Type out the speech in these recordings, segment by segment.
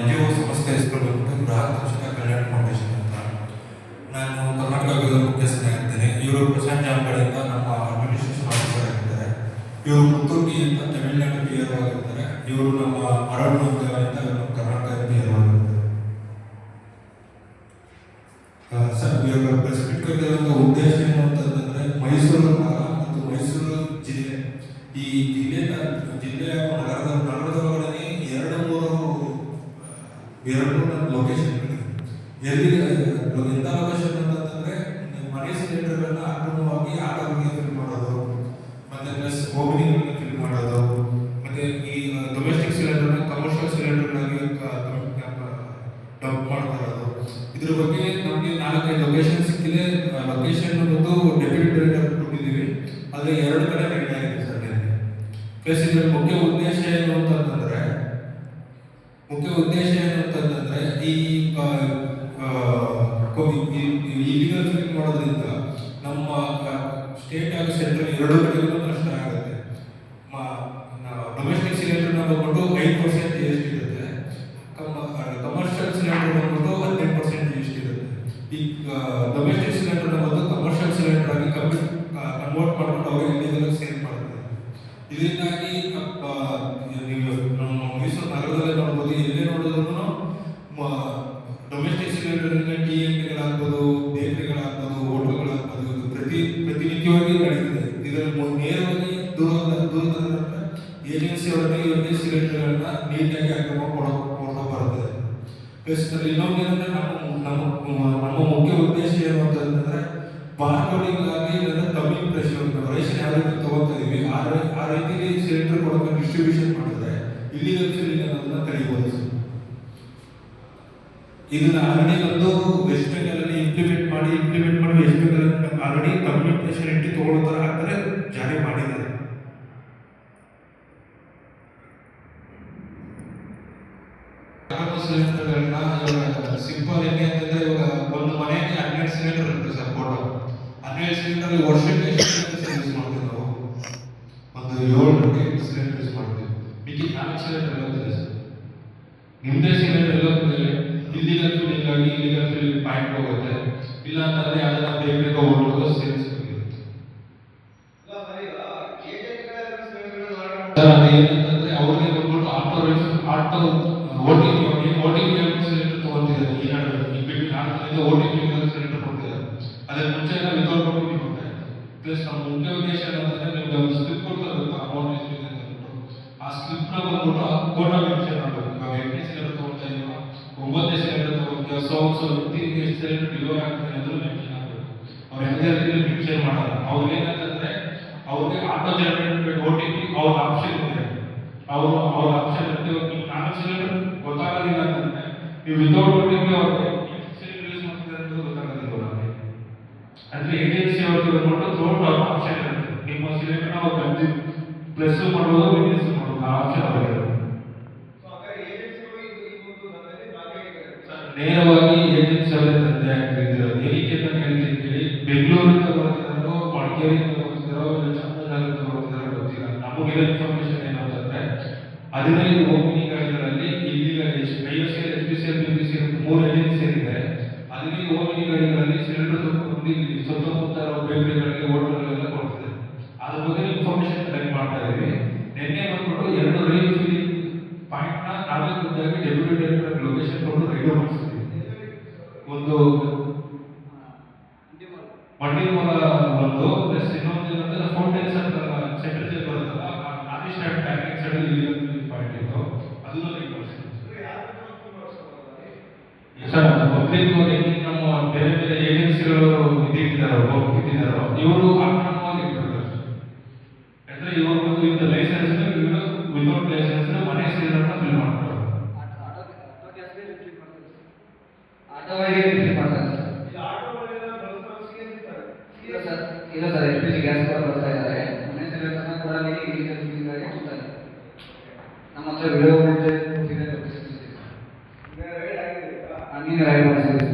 NGO ಸಂಸ್ಥೆ ಹೆಸರು ಅಂತ ಕಲ್ಯಾಣ ಫೌಂಡೇಶನ್ ಅಂತ. ನಾನು ಕರ್ನಾಟಕ ಮುಖ್ಯಸ್ಥನಾಗಿದ್ದೇನೆ ಇವರು ಪ್ರಶಾಂತ್ ನಮ್ಮ ಅಡ್ಮಿನಿಸ್ಟ್ರೇಷನ್ ಆಫೀಸರ್ ಆಗಿದ್ದಾರೆ. ಇವರು ಮುತ್ತೂರ್ಗಿ ಅಂತ ತಮಿಳುನಾಡು ಪಿ ಆರ್ ಆಗಿರ್ತಾರೆ ಇವರು ನಮ್ಮ ಅರಣ್ಯ ಅಂತ ಕರ್ನಾಟಕ ಪಿ ಆರ್ ಆಗಿರ್ತಾರೆ ಸರ್, ಇವಾಗ ಮೀಟ್ ಉದ್ದೇಶ ಏನು ಅಂತಂದ್ರೆ ಮೈಸೂರು ನಗರ ಮತ್ತು ಮೈಸೂರು ಜಿಲ್ಲೆ. ಈ ಜಿಲ್ಲೆಯ ಜಿಲ್ಲೆಯ ಎರಡು ಲೊಕೇಶನ್ ಎಲ್ಲಿ ಎಂಥ ಲೊಕೇಶನ್ ಅಂತಂದ್ರೆ ಮನೆ ಸಿಲಿಂಡರ್ಗಳನ್ನ ಅಕ್ರಮವಾಗಿ ಆಟೋಗಳಿಗೆ ಫಿಲ್ ಮಾಡೋದು, ಮತ್ತೆ ಪ್ಲಸ್ ಓಮಿನಿಗಳನ್ನ ಫಿಲ್ ಮಾಡೋದು, ಮತ್ತೆ ಈ ಡೊಮೆಸ್ಟಿಕ್ ಸಿಲಿಂಡರ್ನ ಕಮರ್ಷಿಯಲ್ ಸಿಲಿಂಡರ್ಗಳಾಗಿ ಡಂಪ್ ಮಾಡ್ತಾ ಇರೋದು. ಇದ್ರ ಬಗ್ಗೆ ನಮಗೆ ನಾಲ್ಕೈದು ಲೊಕೇಶನ್ ಸಿಕ್ಕಿದೆ. ಲೊಕೇಶನ್ ಬಂದು ಡೆಪ್ಯೂಟಿ ಡೈರೆಕ್ಟರ್ ಕೊಟ್ಟಿದ್ದೀವಿ. ಅಲ್ಲಿ ಎರಡು ಕಡೆ ರೆಡಿ ಆಗಿದೆ ಸರ್ ಪ್ಲಸ್ ಇದರ ಮುಖ್ಯ ಉದ್ದೇಶ ಏನು ಅಂತಂದ್ರೆ ಮುಖ್ಯ ಉದ್ದೇಶ ಏನು ಅಂತಂದ್ರೆ ಈ ಇಲಿಗಲ್ ಫಿಲ್ಮ್ ಮಾಡೋದ್ರಿಂದ ನಮ್ಮ ಸ್ಟೇಟ್ ಹಾಗೂ ಸೆಂಟ್ರಲ್ ಎರಡು ಕಡೆಗೂ ನಷ್ಟ ಆಗುತ್ತೆ. ಡೊಮೆಸ್ಟಿಕ್ ಸಿಲಿಂಡರ್ ಬಂದ್ಬಿಟ್ಟು ಐದು ಪರ್ಸೆಂಟ್ ಜಿ ಎಸ್ ಟಿ ಇರುತ್ತೆ ಕಮರ್ಷಿಯಲ್ ಸಿಲಿಂಡರ್ ಬಂದ್ಬಿಟ್ಟು ಹದಿನೆಂಟು ಪರ್ಸೆಂಟ್ ಜಿ ಎಸ್ ಟಿ ಇರುತ್ತೆ ಈ ಡೊಮೆಸ್ಟಿಕ್ ಸಿಲಿಂಡರ್ ಬಂದು ಕಮರ್ಷಿಯಲ್ ಸಿಲಿಂಡರ್ ಆಗಿ ಕಮ್ಮಿ ಕನ್ವರ್ಟ್ ಮಾಡ್ಕೊಂಡು ಅವರು ಇಂಡಿಯಾದಲ್ಲಿ ಸೇಲ್ ಮಾಡ್ತಾರೆ. ಇದರಿಂದಾಗಿ ನೀವು ನಮ್ಮ ಮೈಸೂರು ನಗರದಲ್ಲೇ ಟೀ ಅಂಗಡಿಗಳಾಗ್ಬೋದು ಬೇಕರಿಗಳಾಗ್ಬೋದು ಹೋಟೆಲ್ಗಳಾಗ್ಬೋದು ಪ್ರತಿ, ಪ್ರತಿನಿತ್ಯವಾಗಿ ನಡೀತಿದೆ. ಇದರ ಮು- ನೇರವಾಗಿ ದೂರದ ದೂರದ ಏಜೆನ್ಸಿ ಅವರಿಗೆ ಇವರಿಗೆ ಸಿಲಿಂಡರ್ಗಳನ್ನ ನೀಟಾಗಿ ಅಕ್ರಮ ಕೊಡೋ ಬರ್ತದೆ. ಪ್ಲಸ್ ಇನ್ನೊಂದು ಏನಂದ್ರೆ ನಮ್ಮ ನಮ್ಮ ನಮ್ಮ ಮುಖ್ಯ ಉದ್ದೇಶ ಏನು ಅಂತಂದ್ರೆ ಬಾರ್ಕೋಡಿಂಗಾಗಿ ಇದನ್ನ ಇದನ್ನ ಆಲ್ರೆಡಿ ಬಂದು ವೆಸ್ಟ್ ಬೆಂಗಾಲಲ್ಲಿ ಇಂಪ್ಲಿಮೆಂಟ್ ಮಾಡಿ ಇಂಪ್ಲಿಮೆಂಟ್ ಮಾಡಿ ವೆಸ್ಟ್ ಬೆಂಗಾಲ್ ಆಲ್ರೆಡಿ ಫೆಸಿಲಿಟಿ ಇಟ್ಟು ತಗೊಳ್ಳೋ ತರ ಆಗ್ತಾರೆ ಜಾರಿ ಮಾಡಿದ್ದಾರೆ. ಸಿಂಪಲ್ ಹೆಂಗೆ ಅಂತಂದ್ರೆ ಇವಾಗ ಒಂದು ಮನೆಗೆ ಹನ್ನೆರಡು ಸಿಲಿಂಡರ್ ಇರುತ್ತೆ ಸರ್ ಫೋಟೋ ಹನ್ನೆರಡು ಸಿಲಿಂಡರ್ ವರ್ಷಕ್ಕೆ ಎಷ್ಟು ಸಿಲಿಂಡರ್ ಯೂಸ್ ಮಾಡ್ತೀವಿ ನಾವು ಒಂದು ಏಳು ಗಂಟೆ ಎಂಟು ಸಿಲಿಂಡರ್ ಯೂಸ್ ಮಾಡ್ತೀವಿ ಮಿಕ್ಕಿ ನಾಲ್ಕು ಸಿಲಿಂಡರ್ ಎಲ್ಲ ಇದೆ ಸರ್ ನಿಮ್ಮದೇ ಸಿಲಿಂಡರ್ ಎಲ್ಲ ಇಲ್ಲಿಗಲ್ ಫಿಲಿಂಗ್ ಆಗಿ ಪಾಯಿಂಟ್ ಹೋಗುತ್ತೆ ಇಲ್ಲ ಅಂತಂದ್ರೆ ಯಾವ್ದಾರ ಬೇಗ ಹೋಗ್ಬಿಟ್ಟು ಸೇಲ್ಸ್ ಸರ್ ಅದು ಏನಂತಂದ್ರೆ ಅವ್ರಿಗೆ ಬಂದ್ಬಿಟ್ಟು auto auto OT OT cylinder ತಗೊಂತಿದ್ದಾರೆ ಈ ನಡುವೆ ಈ ಸಿಲಿಂಡರ್ ಕೊಡ್ತಿದ್ದಾರೆ ಅದ್ರ ಮುಂಚೆ ಎಲ್ಲ ವಿತೌಟ್ ಓಟಿ ಕೊಡ್ತಾರೆ ಪ್ಲಸ್ ನಮ್ಮ ಮುಖ್ಯ ಉದ್ದೇಶ ಏನಂತಂದ್ರೆ ನಿಮ್ಗೆ ಒಂದು ಸ್ಲಿಪ್ ಕೊಡ್ತಾರೆ ಅಮೌಂಟ್ ಎಷ್ಟಿದೆ ಅಂತ ಆ ಬಂದ್ಬಿಟ್ಟು ಆ ಕೋಟ ಮೆನ್ಷನ್ ಮಾಡಬೇಕು ಇವಾಗ ಎಂಟನೇ ಸಿಲಿಂಡರ್ ತಗೊಳ್ತಾ ಇದೀವ ಒಂಬತ್ತನೇ ಸಿಲಿಂಡರ್ ತಗೊಳ್ತೀವಿ ಸೊ ವ್ಯಕ್ತಿಗೆ ಎಷ್ಟು ಸಿಲಿಂಡರ್ ಡಿಲಿವರ್ ಆಗ್ತದೆ ಅನ್ನೋದು ಮೆನ್ಷನ್ ಆಗಬೇಕು ಅವ್ರು ಯಾವುದೇ ರೀತಿಯಲ್ಲಿ ಮೆನ್ಷನ್ ಮಾಡಲ್ಲ ಅವ್ರಿಗೆ ಏನಂತಂದ್ರೆ ಅವ್ರಿಗೆ auto generate O T P ಅವ್ರ ಆಪ್ಷನ್ ಇದೆ. ಅವರು ಅವ್ರ ಆಪ್ಷನ್ ಇರುತ್ತೆ ಸಿಲಿಂಡರ್ ಗೊತ್ತಾಗೋದಿಲ್ಲ ಅಂತಂದ್ರೆ ನೀವು ವಿತೌಟ್ ಓ ಟಿ ಪಿ ಅವ್ರಿಗೆ ಮಾಡ್ತಿದ್ದಾರೆ ಗೊತ್ತಾಗೋದಿಲ್ಲ ಅವ್ರಿಗೆ ಅಂದ್ರೆ ಏಜೆನ್ಸಿ ಅವ್ರಿಗೆ ಬಂದ್ಬಿಟ್ಟು ಥ್ರೋಟ್ ಅವ್ರ ಆಪ್ಷನ್ ಇರುತ್ತೆ ನಿಮ್ಮ ಸಿಲಿಂಡರ್ ಅವ್ರು ಬಂದು ಪ್ಲಸ್ ಮಾಡೋದು ಮೈನಸ್ ಮಾಡೋದು ಆ ಆಪ್ಷನ್ ಅವರಿಗೆ. ನೇರವಾಗಿ ಅವರೇ ತಂದೆ ಆಗ್ತಿದ್ರು ಏನಕ್ಕೆ ಅಂತ ಹೇಳ್ತೀನಿ ಕೇಳಿ ಬೆಂಗಳೂರಿಂದ ಬರ್ತಿದ್ದಾರೋ ಮಡಿಕೇರಿಯಿಂದ ಬರ್ತಿದ್ದಾರೋ ಇಲ್ಲ ಚಾಮರಾಜನಗರದಿಂದ ಬರ್ತಿದ್ದಾರೋ ಗೊತ್ತಿಲ್ಲ. ನಮಗಿರೋ ಇನ್ಫಾರ್ಮೇಶನ್ ಏನಂತಂದ್ರೆ ಹದಿನೈದು ಓಮಿನಿ ಗಾಡಿಗಳಲ್ಲಿ ಇಲ್ಲಿಗ I S L P C L B C L ಮೂರು ಏಜೆನ್ಸಿ ಇದೆ ಹದಿನೈದು ಓಮಿನಿ ಗಾಡಿಗಳಲ್ಲಿ ಸಿಲಿಂಡರ್ ತಗೊಂಡು ಇಲ್ಲಿ ಸುತ್ತಮುತ್ತ ಬೇಕರಿಗಳಿಗೆ ಹೋಟೆಲ್ಗಳೆಲ್ಲ ಕೊಡ್ತಿದೆ. ಅದ್ರ ಬಗ್ಗೆ ಇನ್ಫಾರ್ಮೇಶನ್ ಕಲೆಕ್ಟ್ ಮಾಡ್ತಾ ಇದೀವಿ ನಿನ್ನೆ ಬಂದ್ಬಿಟ್ಟು ಎರಡು ರೈಲ್ ಫೀಲಿಂಗ್ ಪಾಯಿಂಟ್ನ ನಾವೇ ಖುದ್ದಾಗಿ ಡೆಪ್ಯೂಟಿ ಡೈರೆಕ್ಟರ್ ಲೊಕೇಶನ್ ಕೊಟ್ಟು ರೈಡ್ ಮಾಡಿಸ್ತೀವಿ ಮಂಡಿ ಮೂಲ ಒಂದು ಪ್ಲಸ್ ಇನ್ನೊಂದು ಏನಂದ್ರೆ ಫೌಂಟೇನ್ಸ್ ಅಂತ ಜೈಲ್ ಬರುತ್ತಲ್ಲ ನಾನ್ ಸ್ಟ್ಯಾಂಡ್ ಪ್ಯಾಕಿಂಗ್ ಸೈಡ್ ಇಲ್ಲಿ ಪಾಯಿಂಟ್ ಇತ್ತು. ಅದನ್ನು ನೀವು ಸರ್ ಪಬ್ಲಿಕ್ ಹೆಂಗೆ ನಮ್ಮ ಬೇರೆ ಬೇರೆ ಏಜೆನ್ಸಿಗಳು ಇದ್ದಿದ್ದಾರೋ ಇಟ್ಟಿದ್ದಾರೋ ಇವರು ಅಕ್ರಮವಾಗಿ ಇಟ್ಟಿರ್ತಾರೆ ಅಂದ್ರೆ ಇವರು ಬಂದು ವಿತ್ ಲೈಸೆನ್ಸ್ ಇವರು ವಿತೌಟ್ ಲೈಸೆನ್ಸ್ ಮನೆ ಸಿಲಿಂಡರ್ನ ಫಿಲ್ ಮಾಡ್ತಾರೆ ಆಟೋವಾಗಿ ರಿಫಿಲ್ ಮಾಡ್ತಾರೆ ಇಲ್ಲ ಸರ್. ಇಲ್ಲ sir L P G gas ಕೂಡ ಬರ್ತಾ ಇದ್ದಾರೆ ಮನೆ ಸಿಲಿಂಡರ್ನ ಕೂಡ ಇಲ್ಲಿಗಲ್ ಫಿಲ್ಲಿಂಗ್ ಆಗಿ ಕೊಡ್ತಾರೆ ನಮ್ಮ ಹತ್ರ ವಿಡಿಯೋ ಇದೆ. ನೀನು ರೈಡ್ ಮಾಡಿಸಿದ್ವಿ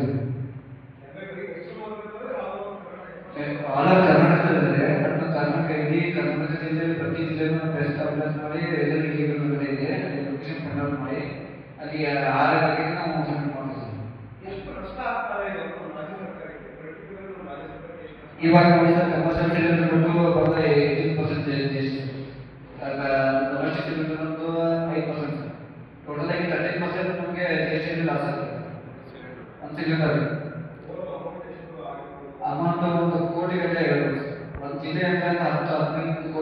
ಆಲ್ ಓವರ್ ಕರ್ನಾಟಕದಲ್ಲಿದೆ. ಬಟ್ ಕರ್ನಾಟಕ ಇಲ್ಲಿ ಕರ್ನಾಟಕ ಜಿಲ್ಲೆಯಲ್ಲಿ ಪ್ರತಿ ಜಿಲ್ಲೆನೂ ಬೆಸ್ಟ್ ಅಭ್ಯಾಸ ಮಾಡಿ ಇದೆ ಅಲ್ಲಿ ಲೊಕೇಶನ್ ಫೈಂಡ್ ಔಟ್ ಮಾಡಿ. ನಾವು ಸಬ್ಮಿಟ್ ಮಾಡ್ತೀವಿ ಎಷ್ಟು ನಷ್ಟ ಆಗ್ತವೆ ಇದು ನಮ್ಮ ರಾಜ್ಯ ಸರ್ಕಾರಕ್ಕೆ ಪರ್ಟಿಕ್ಯುಲರ್ ನಮ್ಮ ರಾಜ್ಯ ಸರ್ಕಾರಕ್ಕೆ ಎಷ್ಟು ನಷ್ಟ ಇವಾಗ ನೋಡಿ ಸರ್ ಕಮರ್ಷಿಯಲ್ ಸಿಲಿಂಡರ್ ಬಿಟ್ಟು ಬರೋದು eighteen percent G S T domestic cylinder ಒಂದು ಐದು ಪರ್ಸೆಂಟ್ ಟೋಟಲ್ ಆಗಿ ತರ್ಟೀನ್ ಪರ್ಸೆಂಟ್ ನಮಗೆ ಜಿ ಎಸ್ ಟಿ ಲಾಸ್ ಆಗುತ್ತೆ. ಒಂದು ಸಿಲಿಂಡರ್ ಅಮೌಂಟ್ ಒಂದು ಕೋಟಿ ಗಟ್ಟಲೆ ಒಂದು ಜಿಲ್ಲೆ ಅಂತ ಹತ್ತು, ಹದಿನೈದು